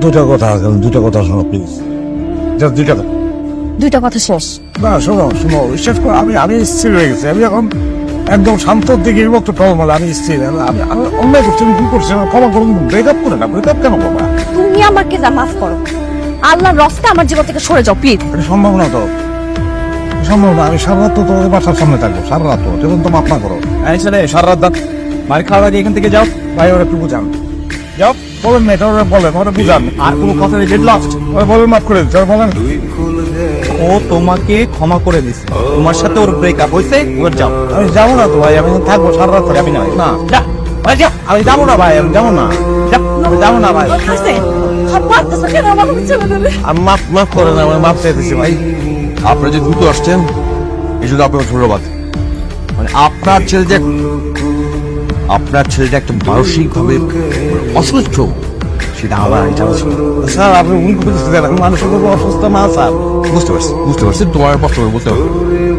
দুটা কথা আছে দুটা কথা শোনো প্লিজ জাস্ট দুইটা কথা। দুইটা কথা শেষ। না শোনো শোনো বিশ্বাস করো আমি আমি স্থির হয়ে গেছি। আমি এখন একদম শান্তর দিকে বিভক্ত টলমল আমি স্থির। আমি আমি- অন্যায় করছি আমি ভুল করছি আমি ক্ষমা করুন ব্রেকআপ করে না ব্রেকআপ কেন বাবা তুমি আমাকে যা মাফ করো আল্লাহর রস্তে আমার জীবন থেকে সরে যাও প্লিজ এটা সম্ভব না তো। সম্ভব না আমি সারা রাত তো তোমাদের বাসার সামনে থাকব সারা রাত তো যেমন তো মাপ না করো। এই ছেলে সারা রাত দাঁত মার খাওয়া দিয়ে এখান থেকে যাও। ভাই ওরা একটু বুঝান। যাও। বলেন না এটা ওরা বলেন ওরা বুঝান। আর কোনো কথা নেই ডেড লাস্ট ওরা বলেন মাফ করে দিচ্ছে বলেন। ও তোমাকে ক্ষমা করে দিছে। তোমার সাথে ওর ব্রেকআপ হয়েছে এবার যাও। আমি যাব না তো ভাই আমি থাকব সারা রাত যাবি না না। যা ভাই যা। আমি যাব না ভাই আমি যাব না। আমি যাব না ভাই। আমার আমি মাফ মাফ করে না আমি মাফ চাইতেছি ভাই। আপনারা যে দ্রুত আসছেন এই জন্য আপনাকে ধন্যবাদ। মানে আপনার ছেলে যে আপনার ছেলে যে একটা মানসিকভাবে অসুস্থ সেটা আগে জানা স্যার আপনি ভুল করতেছেন আমি মানুষের উপর অসুস্থ না স্যার? বুঝতে পারছি বুঝতে পারছি। তোমার কষ্ট করে বুঝতে পারছি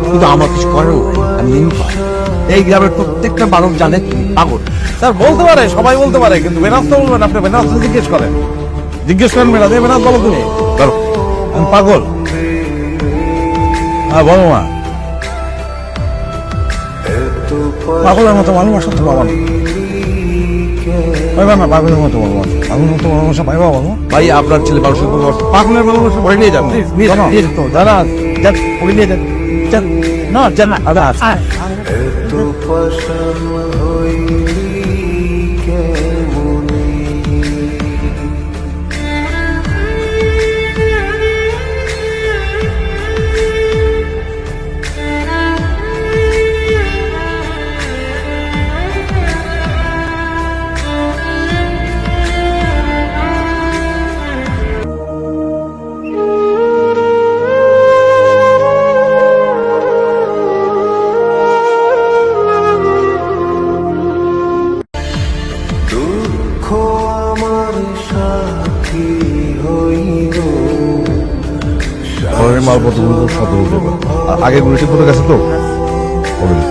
কিন্তু আমার কিছু করার আমি নিরুপায় এই গ্রামের প্রত্যেকটা মানুষ জানে পাগল। স্যার বলতে পারে সবাই বলতে পারে কিন্তু বেনাস তো বলবেন আপনি বেনাস জিজ্ঞেস করেন। জিজ্ঞেস করেন বেনাস এই বেনাস বলো তুমি। বলো। আমি পাগল। হ্যাঁ বলো মা। পাগলের মতো মানুষ তো বাবা না পাইবা না পাগলের মতো ভালোবাসা পাগলের মতো ভালোবাসা পাইবা বলো ভাই আপনার ছেলে মানসিক পাগলের ভালোবাসা পরে নিয়ে যান নিয়ে যান। দাদা যান, ওকে নিয়ে যান যান। না যান না দাদা শহরের মালপত্রগুলো আগে গেছে তো? পড়েনি।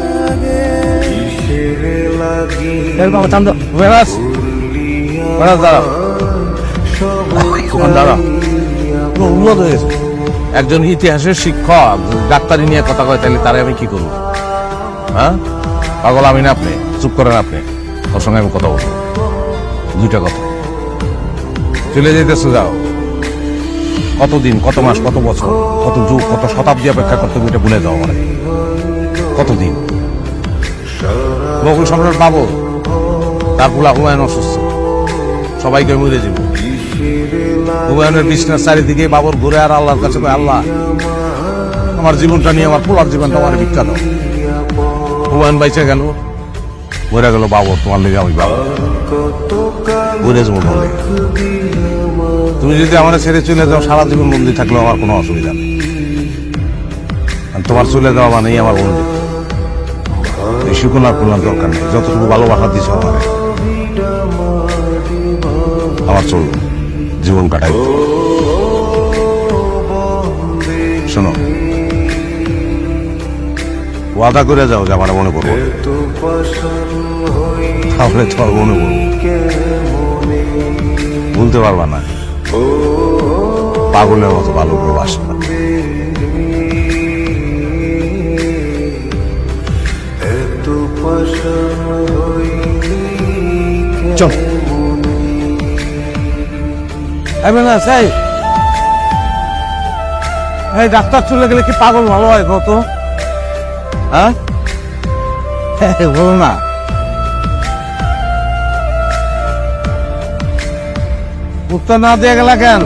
বাবা চান্দ। বেনাস বেনাস দাঁড়া। ওখানে দাঁড়া। উন্নত হয়েছে একজন ইতিহাসের শিক্ষক ডাক্তারি নিয়ে কথা কয় তাহলে তারে আমি কি করব? হ্যাঁ? পাগল আমি না আপনি? চুপ করেন আপনি। ওর সঙ্গে আমি কথা বলব। দুইটা কথা। চলে যেতেছে যাও। কতদিন কত মাস, কত বছর, কত যুগ, কত শতাব্দী অপেক্ষা করতে হবে ভুলে যাও মানে কতদিন বকুল সম্রাট বাবু, তার ফুলা হুমায়ুন অসুস্থ। সবাইকে মরে যাব। হুমায়ুনের বিছনার চারিদিকে বাবর ঘুরে আর আল্লাহর কাছে আল্লাহ, আমার জীবনটা নিয়ে, আমার পোলার জীবনটা আমার বিখ্যাত হুমায়ুন বাইচে গেল। মরে গেল বাবর তোমার লেগে আমি বাবর ঘুরে যাব তুমি যদি আমার ছেড়ে চলে যাও, সারা জীবন বন্দি থাকলেও আমার কোনো অসুবিধা নেই। তোমার চলে যাওয়া মানেই আমার বন্দি। এই শুকনার কোনো দরকার নেই। যতটুকু ভালোবাসা দিছ আমার আমার চলবে। জীবন কাটাই। শোনো ওয়াদা করে যাও যে আমার মনে করব। তাহলে তো আর মনে করব ভুলতে পারবা না। পাগলের মতো ভালো করে বাসবা ডাক্তার চলে গেলে কি পাগল ভালো হয় কত হ্যাঁ? বলো না। উত্তর না দিয়ে গেলা কেন?